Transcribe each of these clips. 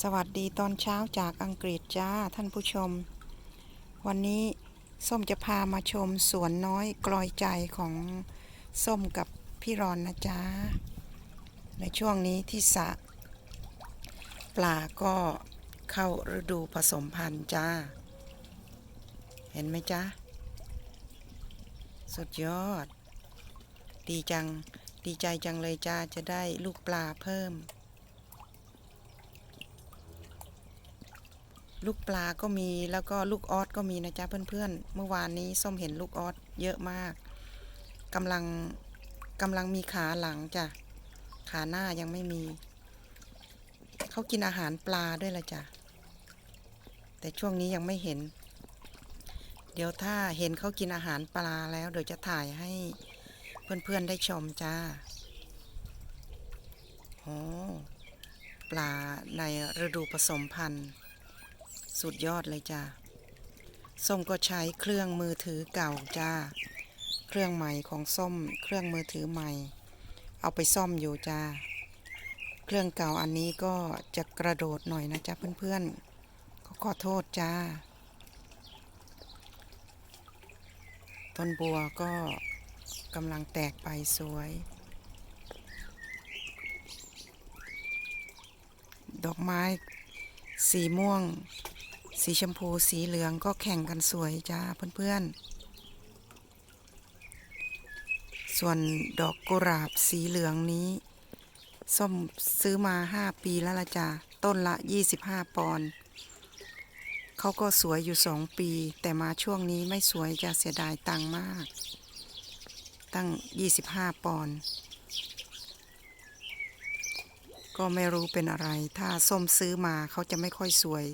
สวัสดีตอนเช้าจากอังกฤษจ้าท่านผู้ชม วันนี้ส้มจะพามาชมสวนน้อยกลอยใจของส้มกับพี่รอนนะจ๊ะในช่วงนี้ที่สระปลาก็เข้าฤดูผสมพันธุ์จ้า เห็นไหมจ๊ะสุดยอด ดีจัง ดีใจจังเลยจ้าจะได้ลูกปลาเพิ่ม ลูกปลาก็มีแล้วก็ลูกออสก็มีนะจ๊ะเพื่อนๆ เมื่อวานนี้ส้มเห็นลูกออสเยอะมากกำลังกำลังมีขาหลังจ้ะขาหน้ายังไม่มี เขากินอาหารปลาด้วยละจ้ะแต่ช่วงนี้ยังไม่เห็น เดี๋ยวถ้าเห็นเขากินอาหารปลาแล้ว เดี๋ยวจะถ่ายให้เพื่อนๆได้ชมจ้าโอ้ปลาในฤดูผสมพันธุ์ สุดยอดเลยจ้าส้มก็ใช้เครื่องมือถือเก่าจ้า เครื่องใหม่ของส้ม เครื่องมือถือใหม่ เอาไปซ่อมอยู่จ้า เครื่องเก่าอันนี้ก็จะกระโดดหน่อยนะจ๊ะเพื่อนๆ ก็ขอโทษจ้า ต้นบัวก็กำลังแตกไปสวย ดอกไม้สีม่วง สีชมพูสีเหลืองก็แข่งกันสวยจ้าเพื่อนๆ ส่วนดอกกุหลาบสีเหลืองนี้ ส้มซื้อมาห้าปีแล้วละจ้าต้นละ25ปอนด์เขาก็สวยอยู่สองปี แต่มาช่วงนี้ไม่สวยจะเสียดายตังมาก ตั้ง25ปอนด์ก็ไม่รู้เป็นอะไร ถ้าส้มซื้อมาเขาจะไม่ค่อยสวย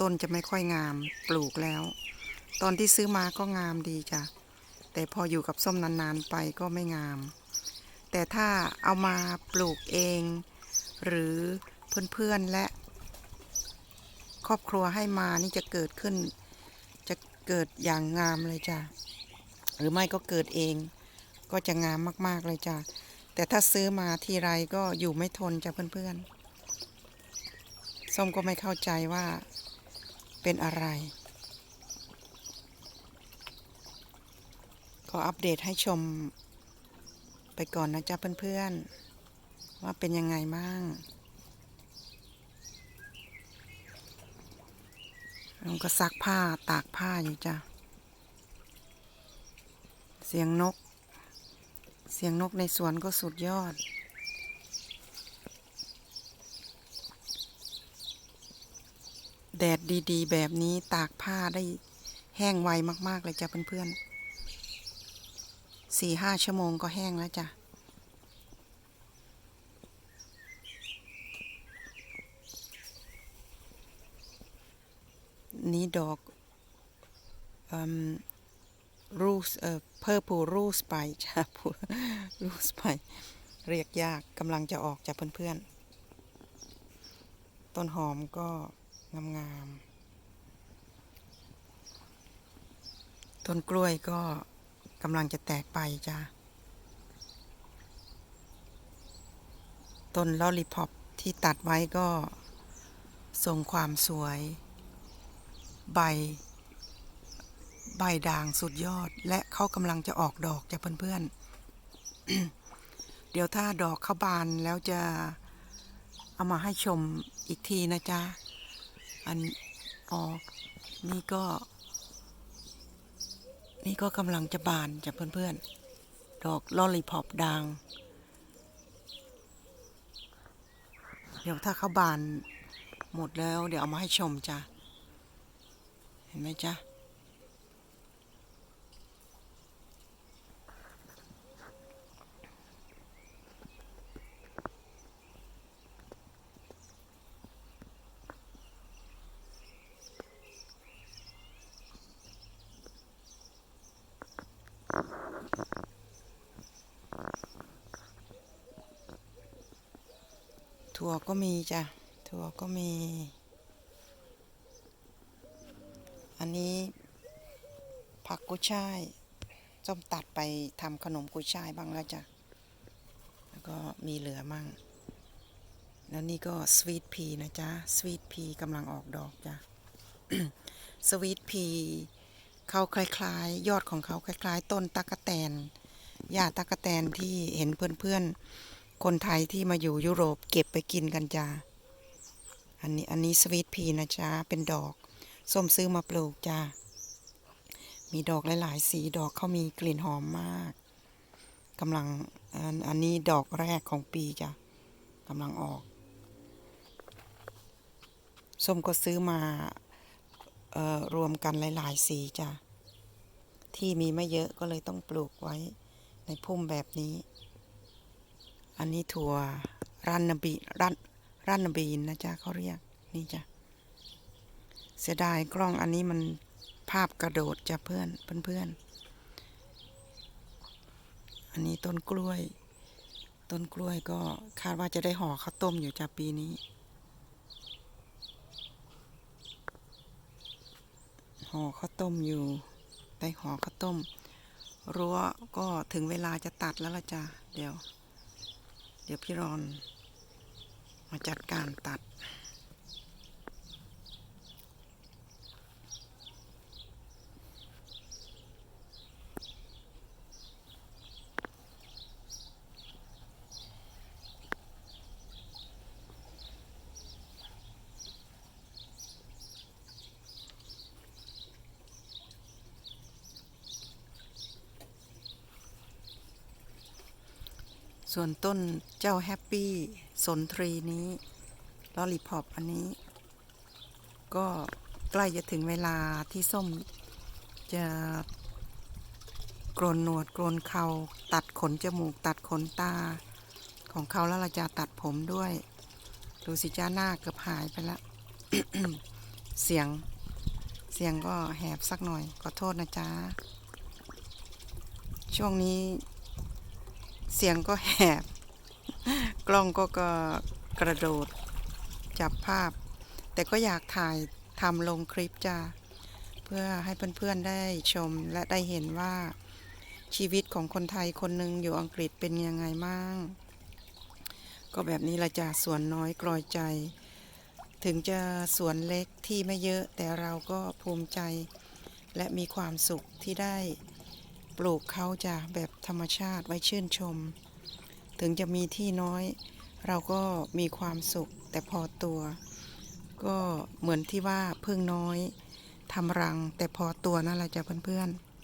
ต้นจะไม่ค่อยงามปลูกแล้ว ตอนที่ซื้อมาก็งามดีจ้ะ แต่พออยู่กับส้มนานๆไปก็ไม่งาม แต่ถ้าเอามาปลูกเอง หรือเพื่อนๆและ ครอบครัวให้มานี่จะเกิดขึ้น จะเกิดอย่างงามเลยจ้ะ หรือไม่ก็เกิดเอง ก็จะงามมากๆเลยจ้ะ แต่ถ้าซื้อมาทีไรก็อยู่ไม่ทนจ้ะเพื่อนๆส้มก็ไม่เข้าใจว่า เป็นอะไร ขออัปเดตให้ชม ไปก่อนนะจ๊ะเพื่อนๆ ว่าเป็นยังไงบ้างลุงก็ซักผ้าตากผ้าอยู่จ้ะ เสียงนก เสียงนกในสวนก็สุดยอด ดดดีๆ แบบนี้ตากผ้าได้แห้งไวมาก ๆ เลยจ้ะเพื่อนๆสี่ห้าชั่วโมงก็แห้งแล้วจ้ะ นี่ดอกรูสเอ่อเพอร์พูรูสไปจ้ะรูสไป เรียกยากกำลังจะออกจากเพื่อนๆ ต้นหอมก็ งามๆ ต้นกล้วยก็กำลังจะแตกไปจ้ะต้นลอลิพอปที่ตัดไว้ก็ทรงความสวย ใบ ใบด่างสุดยอด และเขากำลังจะออกดอกจ้ะเพื่อนๆ เดี๋ยวถ้าดอกเขาบานแล้วจะเอามาให้ชมอีกทีนะจ๊ะ อันอ๋อนี่ก็ นี่ก็กำลังจะบานจ้ะเพื่อนๆ ดอกลอลีพอปดัง เดี๋ยวถ้าเขาบานหมดแล้ว เดี๋ยวเอามาให้ชมจ้ะ เห็นไหมจ๊ะ ถั่วก็มีจ้ะ ถั่วก็มี อันนี้ผักกุช่ายส้มตัดไปทำขนมกุช่ายบ้างแล้วจ้ะ แล้วก็มีเหลือมั่ง แล้วนี่ก็สวีทพีนะจ๊ะ สวีทพีกำลังออกดอกจ้ะ สวีทพีเขาคล้ายๆ ยอดของเขาคล้าย ๆ ต้นตะกะแตนหญ้าตะกะแตนที่เห็นเพื่อนๆ คนไทยที่มาอยู่ยุโรปเก็บไปกินกันจ้า อันนี้อันนี้สวีทพีนะจ๊ะเป็นดอก ส้มซื้อมาปลูกจ้า มีดอกหลายๆ สีดอกเขามีกลิ่นหอมมากกำลังอันนี้ดอกแรกของปีจ้ะกำลังออก ส้มก็ซื้อมาเอ่อรวมกันหลาย ๆ สีจ้ะ ที่มีไม่เยอะก็เลยต้องปลูกไว้ในพุ่มแบบนี้ อันนี้ถั่วรันนบีรันรันนบีนนะจ๊ะเขาเรียก นี่จ้ะ เสียดายกล้องอันนี้มันภาพกระโดดจ้ะเพื่อนเพื่อนอันนี้ต้นกล้วย ต้นกล้วยก็คาดว่าจะได้ห่อข้าวต้มอยู่จ้ะปีนี้ห่อข้าวต้มอยู่ได้ห่อข้าวต้มรั้วก็ถึงเวลาจะตัดแล้วละจ้ะเดี๋ยว เดี๋ยวพี่รอนมาจัดการตัด ส่วนต้นเจ้าแฮปปี้สนทรีนี้ลอลิพอปอันนี้ ก็ใกล้จะถึงเวลาที่ส้มจะกรนหนวดกรนเขาตัดขนจมูกตัดขนตา ของเขาแล้วเราจะตัดผมด้วย ดูสิจ้าหน้าเกือบหายไปแล้วเสียงเสียงก็แหบสักหน่อยขอโทษนะจ๊ะช่วงนี้ เสียงก็แหบ กล้องก็ก็กระโดด จับภาพ แต่ก็อยากถ่ายทำลงคลิปจ้าเพื่อให้เพื่อนๆได้ชมและได้เห็นว่าชีวิตของคนไทยคนหนึ่งอยู่อังกฤษเป็นยังไงมั่งก็แบบนี้ละจ้าสวนน้อยกลอยใจ ถึงจะสวนเล็กที่ไม่เยอะแต่เราก็ภูมิใจ และมีความสุขที่ได้ ปลูกเขาจะแบบธรรมชาติไว้ชื่นชม ถึงจะมีที่น้อย เราก็มีความสุขแต่พอตัว ก็เหมือนที่ว่าพึ่งน้อยทำรังแต่พอตัวนั่นแหละจ้ะเพื่อนๆ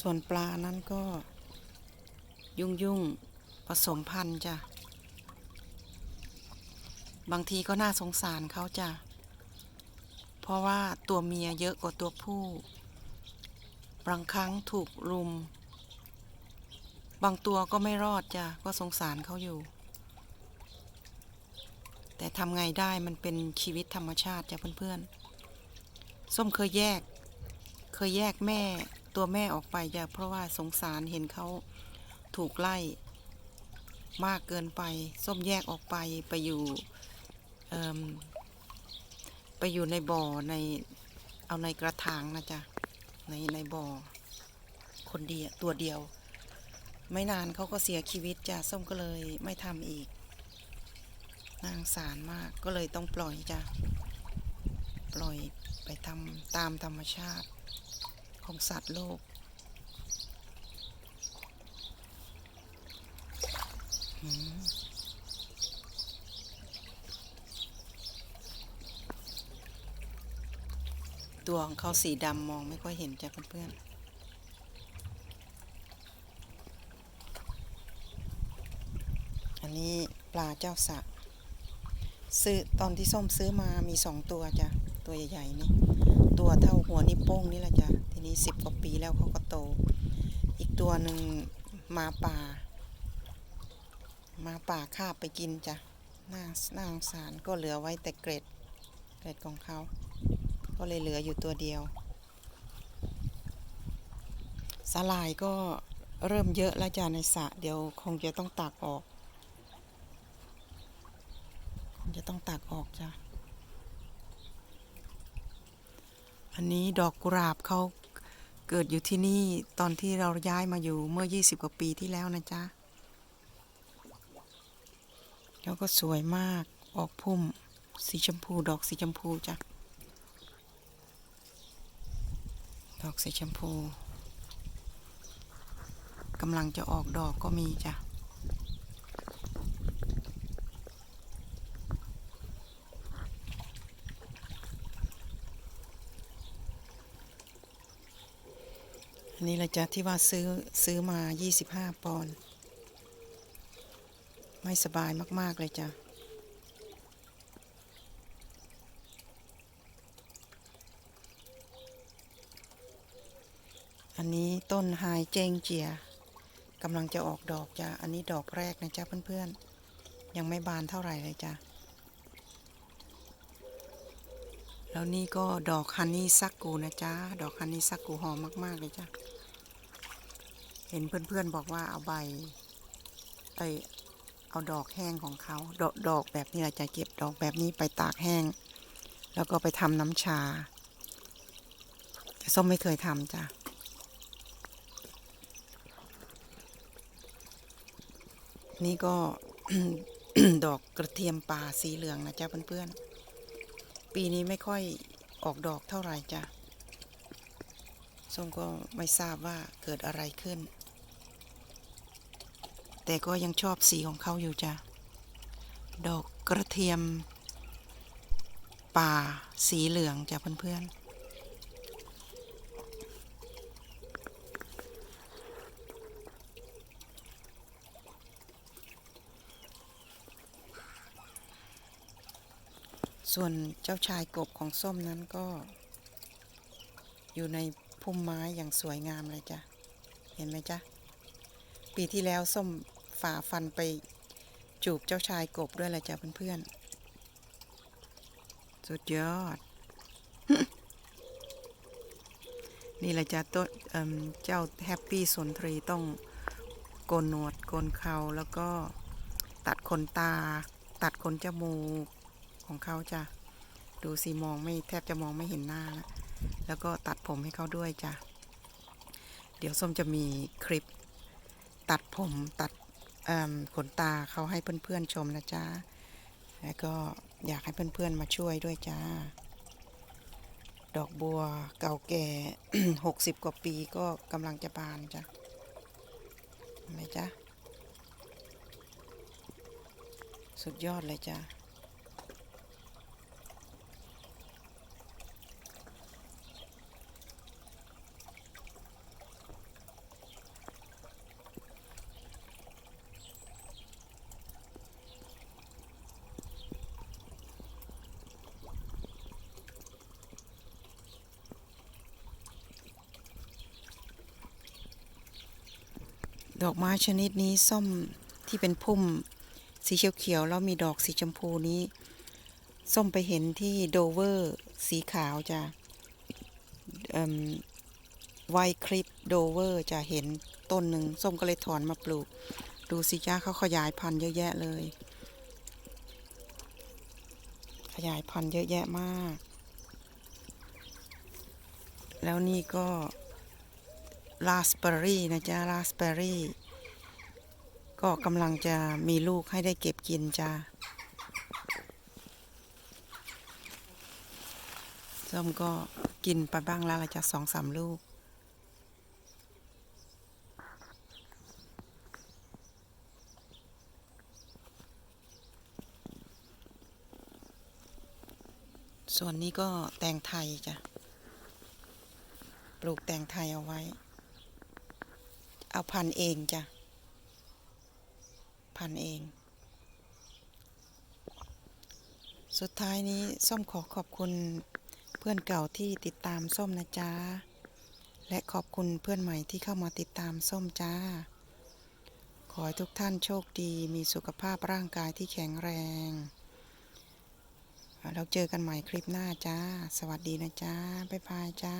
ส่วนปลานั้นก็ยุ่งยุ่งๆผสมพันธุ์จ้ะ บางทีก็น่าสงสารเขาจ้ะ เพราะว่าตัวเมียเยอะกว่าตัวผู้ บางครั้งถูกรุม บางตัวก็ไม่รอดจ้ะ ก็สงสารเขาอยู่ แต่ทำไงได้มันเป็นชีวิตธรรมชาติจ้ะเพื่อนๆ ส้มเคยแยก เคยแยกแม่ตัวแม่ออกไปจ้ะ เพราะว่าสงสารเห็นเขาถูกไล่ มากเกินไป ส้มแยกออกไปไปอยู่ ไปอยู่ในบ่อในเอาในกระถางนะจ๊ะในในบ่อคนเดียวตัวเดียว ไม่นานเขาก็เสียชีวิตจ้ะส้มก็เลยไม่ทำอีกนางสารมากก็เลยต้องปล่อยจ้ะปล่อยไปทำตามธรรมชาติของสัตว์โลก อืม ตัวของเขาสีดำมองไม่ค่อยเห็นจ้ะเพื่อนๆอันนี้ปลาเจ้าสะซื้อตอนที่ส้มซื้อมามีสองตัวจ้ะตัวใหญ่ๆนี่ตัวเท่าหัวนิ้วโป้งนี่แหละจ้ะทีนี้สิบกว่าปีแล้วเขาก็โต อีกตัวหนึ่งมาป่า มาป่าคาบไปกินจ้ะน่าน่าสงสารก็เหลือไว้แต่เกร็ดเกร็ดของเขา ก็เลยเหลืออยู่ตัวเดียวสาลายก็เริ่มเยอะแล้วจ้ะในสระเดี๋ยวคงจะต้องตักออก คงจะต้องตักออกจ้ะอันนี้ดอกกุหลาบเขาเกิดอยู่ที่นี่ตอนที่เราย้ายมาอยู่เมื่อ 20 กว่าปีที่แล้วนะจ๊ะ แล้วก็สวยมากออกพุ่มสีชมพูดอกสีชมพูจ้ะ ดอกสีชมพูกำลังจะออกดอกก็มีจ้ะ อันนี้ละจ้ะที่ว่าซื้อซื้อมา 25 ปอนด์ไม่สบายมาก ๆ เลยจ้ะ อันนี้ต้นไฮเจงเจียกำลังจะออกดอกจ้ะ อันนี้ดอกแรกนะจ๊ะเพื่อนๆ ยังไม่บานเท่าไหร่เลยจ้ะ แล้วนี่ก็ดอกฮันนี่ซักกูนะจ๊ะ ดอกฮันนี่ซักกูหอมมากๆเลยจ้ะ เห็นเพื่อนๆบอกว่าเอาใบเอเอาดอกแห้งของเขาดอกดอกแบบนี้เราจะเก็บดอกแบบนี้ไปตากแห้ง แล้วก็ไปทำน้ำชา แต่ส้มไม่เคยทำจ้ะ นี่ก็ดอกกระเทียมป่าสีเหลืองนะจ๊ะเพื่อนๆ ปีนี้ไม่ค่อยออกดอกเท่าไหร่จ้ะส้มก็ไม่ทราบว่าเกิดอะไรขึ้น แต่ก็ยังชอบสีของเขาอยู่จ้ะ ดอกกระเทียมป่าสีเหลืองจ้ะเพื่อนๆ ส่วนเจ้าชายกบของส้มนั้นก็ อยู่ในพุ่มไม้อย่างสวยงามเลยจ้ะ เห็นไหมจ๊ะ ปีที่แล้วส้มฝ่าฟันไปจูบเจ้าชายกบด้วยแหละจ้ะเพื่อนๆ สุดยอด นี่แหละจ้ะต้นเเจ้าแฮปปี้สนทรีต้องโกนหนวดโกนเขาแล้วก็ตัดขนตา ตัดขนจมูก ของเขาจ้ะ ดูสิมองไม่แทบจะมองไม่เห็นหน้าแล้วแล้วก็ตัดผมให้เขาด้วยจ้ะ เดี๋ยวส้มจะมีคลิป ตัดผมตัดขนตาเขาให้เพื่อนๆชมนะจ๊ะแล้วก็อยากให้เพื่อนๆมาช่วยด้วยจ้า ดอกบัวเก่าแก่หกสิบกว่าปีก็กำลังจะบานจ้ะเห็นไหมจ๊ะสุดยอดเลยจ้ะ ด อกไม้ชนิดนี้ส้มที่เป็นพุ่ม สีเขียวๆแล้วมีดอกสีชมพูนี้ ส้มไปเห็นที่โดเวอร์สีขาวจะไวคลิปโดเวอร์จะเห็นต้นหนึ่งส้มก็เลยถอนมาปลูก ดูสิจ้าเขาขยายพันธุ์เยอะแยะเลย ขยายพันธุ์เยอะแยะมาก แล้วนี่ก็ราสเบอร์รี่นะจ๊ะราสเบอร์รี่ ก็กำลังจะมีลูกให้ได้เก็บกินจ้าส้มก็กินไปบ้างแล้วละจ้ะสองสามลูก ส่วนนี้ก็แตงไทยจ้ะ ปลูกแตงไทยเอาไว้ เอาพันเองจ้ะ พันเอง สุดท้ายนี้ส้มขอขอบคุณเพื่อนเก่าที่ติดตามส้มนะจ๊ะ และขอบคุณเพื่อนใหม่ที่เข้ามาติดตามส้มจ้า ขอให้ทุกท่านโชคดีมีสุขภาพร่างกายที่แข็งแรง เราเจอกันใหม่คลิปหน้าจ้า สวัสดีนะจ้า บ๊ายบายจ้า